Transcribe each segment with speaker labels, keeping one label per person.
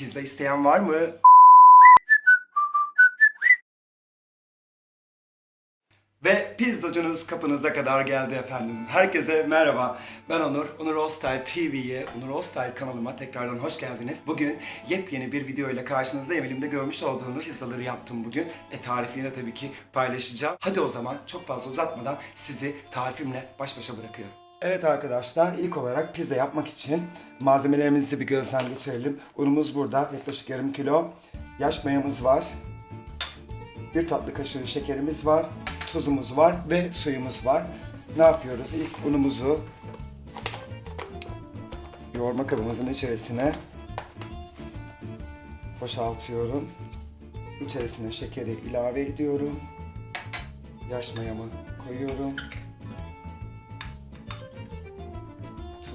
Speaker 1: Pizza isteyen var mı? Ve pizzacınız kapınıza kadar geldi efendim. Herkese merhaba. Ben Onur. Onur Hostel TV'ye, Onur Hostel kanalıma tekrardan hoş geldiniz. Bugün yepyeni bir video ile karşınızdayım. Elimde görmüş olduğunuz pizzaları yaptım bugün. E tarifini de tabii ki paylaşacağım. Hadi o zaman çok fazla uzatmadan sizi tarifimle baş başa bırakıyorum. Evet arkadaşlar ilk olarak pizza yapmak için malzemelerimizi bir gözden geçirelim. Unumuz burada yaklaşık yarım kilo. Yaş mayamız var. Bir tatlı kaşığı şekerimiz var, tuzumuz var ve suyumuz var. Ne yapıyoruz? İlk unumuzu yoğurma kabımızın içerisine boşaltıyorum. İçerisine şekeri ilave ediyorum. Yaş mayamı koyuyorum.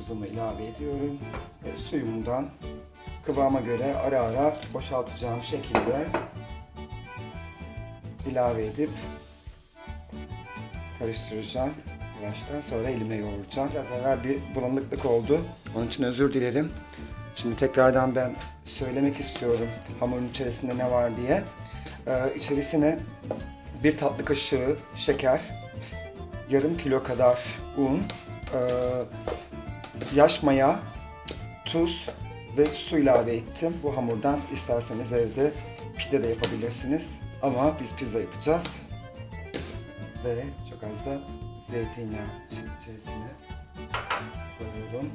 Speaker 1: Tuzumu ilave ediyorum. Ve suyumdan kıvama göre ara ara boşaltacağım şekilde ilave edip karıştıracağım baştan sonra elimle yoğuracağım. Biraz evvel bir bulanıklık oldu. Onun için özür dilerim. Şimdi tekrardan ben söylemek istiyorum hamurun içerisinde ne var diye. Ee, içerisine bir tatlı kaşığı şeker, yarım kilo kadar un, e, yaş maya, tuz ve su ilave ettim. Bu hamurdan isterseniz evde pide de yapabilirsiniz. Ama biz pizza yapacağız. Ve çok az da zeytinyağı içerisine koyuyorum.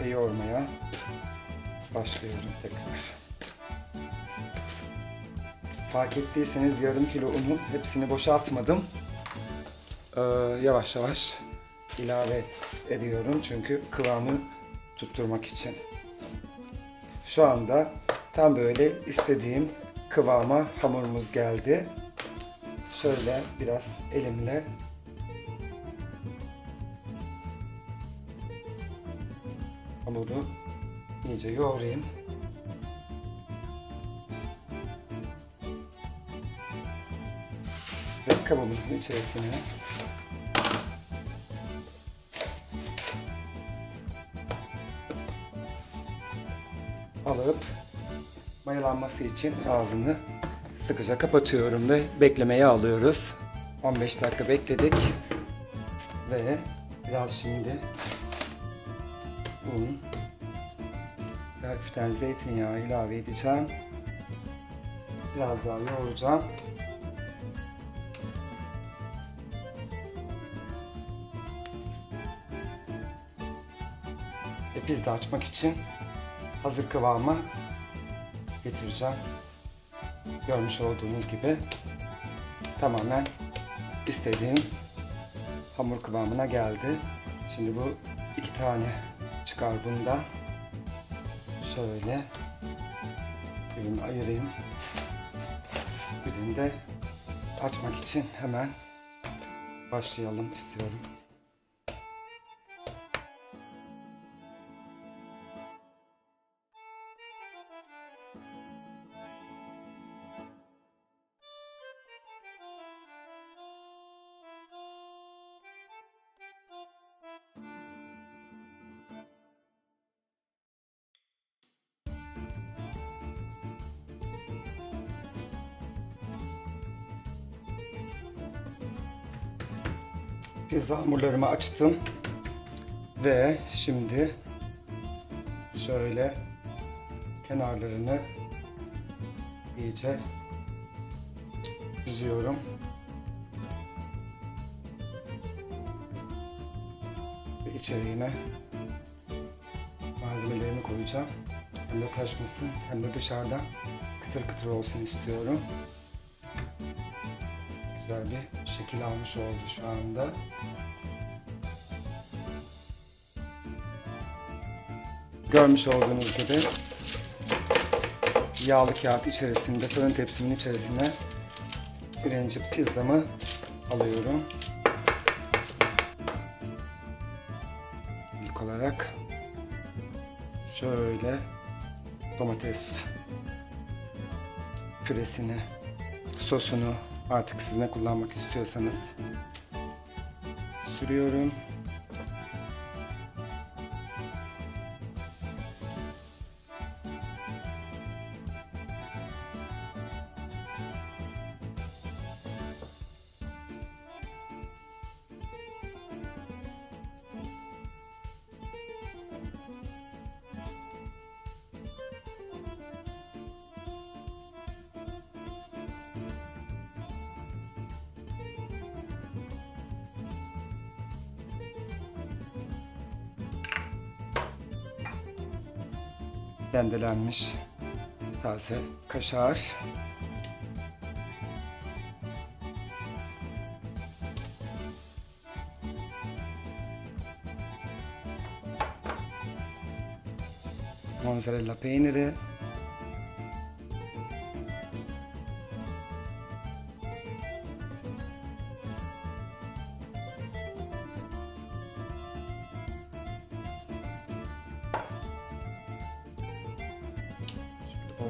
Speaker 1: Ve yoğurmaya başlıyorum tekrar. Fark ettiyseniz yarım kilo unun hepsini boşaltmadım. Ee, yavaş yavaş ilave ediyorum çünkü kıvamı tutturmak için. Şu anda tam böyle istediğim kıvama hamurumuz geldi. Şöyle biraz elimle hamuru iyice yoğurayım. Ve kabımızın içerisine alıp mayalanması için ağzını sıkıca kapatıyorum ve beklemeye alıyoruz. 15 dakika bekledik ve biraz şimdi un ve hafiften zeytinyağı ilave edeceğim. Biraz daha yoğuracağım. Ve pizza açmak için hazır kıvama getireceğim. Görmüş olduğunuz gibi tamamen istediğim hamur kıvamına geldi. Şimdi bu iki tane çıkar bunda. Şöyle birini ayırayım. Birini de açmak için hemen başlayalım istiyorum. Pizza hamurlarımı açtım. Ve şimdi şöyle kenarlarını iyice düzüyorum. Ve içeriğine malzemelerimi koyacağım. Hem de taşmasın hem de dışarıdan kıtır kıtır olsun istiyorum. Güzel bir şekil almış oldu şu anda. Görmüş olduğunuz gibi yağlı kağıt içerisinde, fırın tepsinin içerisine birinci pizzamı alıyorum. İlk olarak şöyle domates püresini, sosunu artık siz ne kullanmak istiyorsanız sürüyorum. Rendelenmiş taze kaşar. Mozzarella peyniri.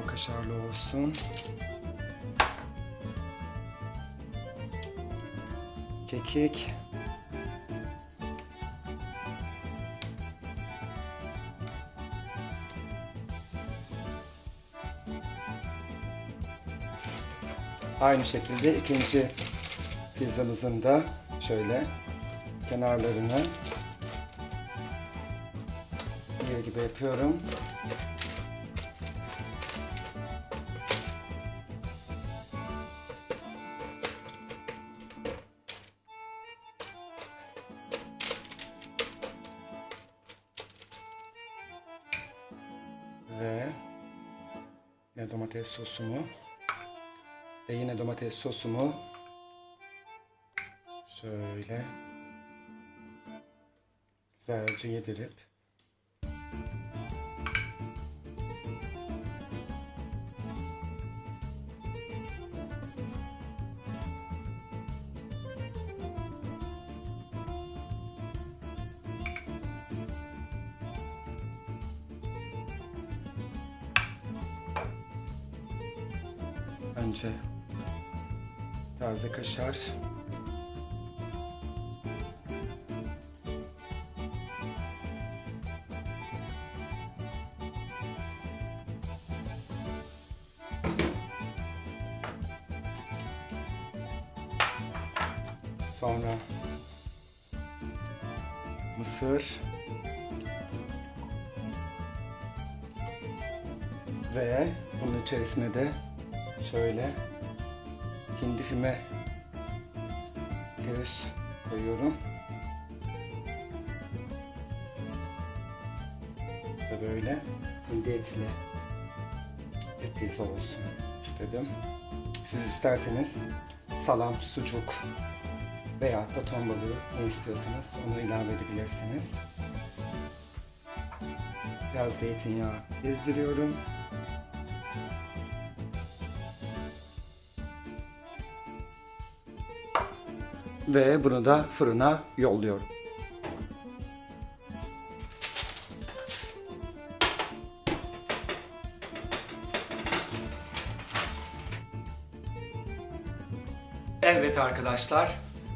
Speaker 1: Bol kaşarlı olsun. Kekik. Aynı şekilde ikinci pizzamızın da şöyle kenarlarını bir gibi yapıyorum. Yine domates sosumu. Ve yine domates sosumu. Şöyle. Güzelce yedirip önce taze kaşar. Sonra mısır ve bunun içerisine de şöyle hindi füme göğüs koyuyorum. Ve böyle hindi etli bir pizza olsun istedim. Siz isterseniz salam, sucuk veya da ton balığı ne istiyorsanız onu ilave edebilirsiniz. Biraz zeytinyağı gezdiriyorum. Ve bunu da fırına yolluyorum. Evet arkadaşlar,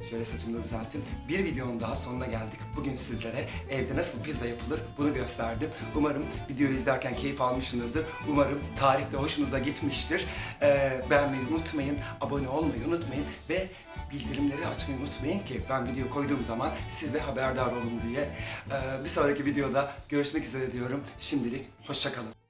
Speaker 1: şöyle saçımı da düzelttim. Bir videonun daha sonuna geldik. Bugün sizlere evde nasıl pizza yapılır bunu gösterdim. Umarım videoyu izlerken keyif almışsınızdır. Umarım tarif de hoşunuza gitmiştir. Ee, beğenmeyi unutmayın, abone olmayı unutmayın ve bildirimleri açmayı unutmayın ki ben video koyduğum zaman siz de haberdar olun diye. Ee, bir sonraki videoda görüşmek üzere diyorum. Şimdilik hoşçakalın.